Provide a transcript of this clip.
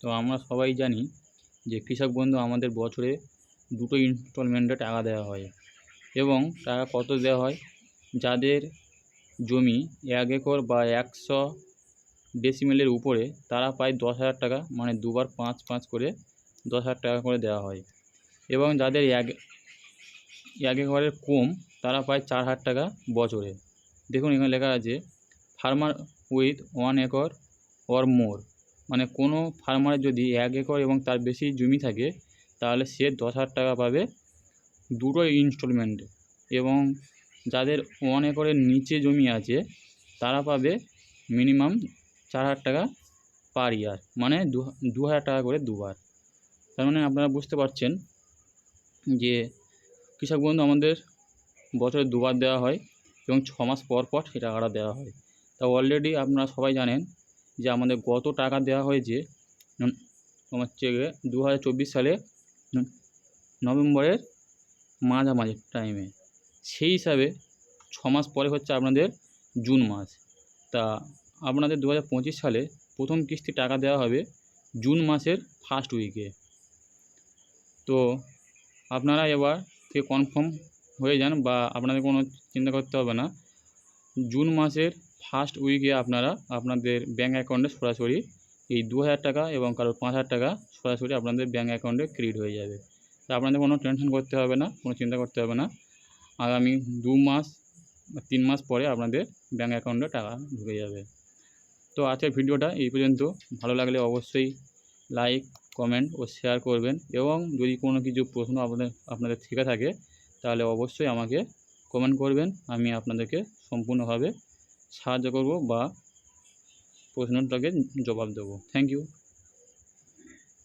তো আমরা সবাই জানি যে কৃষক বন্ধু আমাদের বছরে দুটো ইনস্টলমেন্টে টাকা দেওয়া হয় এবং টাকা কত দেওয়া হয়? যাদের জমি এক একর বা একশো ডেসিমেলের উপরে তারা পায় দশ হাজার টাকা মানে দুবার পাঁচ পাঁচ করে দশ হাজার টাকা করে দেওয়া হয় এবং যাদের এক এক একরের কম তারা পায় চার হাজার টাকা বছরে। দেখুন এখানে লেখা আছে farmer with one acre or more মানে কোনো ফার্মারের যদি এক একর এবং তার বেশি জমি থাকে, তাহলে সে দশ হাজার টাকা পাবে দুটো ইনস্টলমেন্টে এবং যাদের ওয়ান একরের নিচে জমি আছে, তারা পাবে মিনিমাম চার হাজার টাকা পার ইয়ার মানে দু হাজার টাকা করে দুবার। তার মানে আপনারা বুঝতে পারছেন যে কৃষক বন্ধু, আমাদের বছরে দুবার দেওয়া হয় এবং ছ মাস পর পর সেই টাকাটা দেওয়া হয়। তা অলরেডি আপনারা সবাই জানেন যে আমাদের গত টাকা দেওয়া হয়েছে তোমার গিয়ে দু হাজার চব্বিশ সালে নভেম্বরের মাঝামাঝি টাইমে সেই হিসাবে ছ মাস পরে হচ্ছে আপনাদের জুন মাস। তা আপনাদের দু হাজার পঁচিশ সালে প্রথম কিস্তি টাকা দেওয়া হবে জুন মাসের ফার্স্ট উইকে তো আপনারা এবার থেকে কনফার্ম হয়ে যান বা আপনাদের কোনো চিন্তা করতে হবে না। জুন মাসের ফার্স্ট উইকে আপনারা আপনাদের ব্যাঙ্ক অ্যাকাউন্টে সরাসরি এই দু হাজার টাকা এবং কারোর পাঁচ হাজার টাকা সরাসরি আপনাদের ব্যাঙ্ক অ্যাকাউন্টে ক্রেডিট হয়ে যাবে। তা আপনাদের কোনো টেনশন করতে হবে না, কোনো চিন্তা করতে হবে না। আগামী দু মাস তিন মাস পরে আপনাদের ব্যাঙ্ক অ্যাকাউন্টে টাকা ঢুকে যাবে। তো আজকের ভিডিওটা এই পর্যন্ত। ভালো লাগলে অবশ্যই লাইক কমেন্ট ও শেয়ার করবেন এবং যদি কোনো কিছু প্রশ্ন আপনাদের আপনাদের থেকে থাকে, তাহলে অবশ্যই আমাকে কমেন্ট করবেন। আমি আপনাদেরকে সম্পূর্ণভাবে সাহায্য করব বা প্রশ্নটাকে জবাব দেবো। Thank you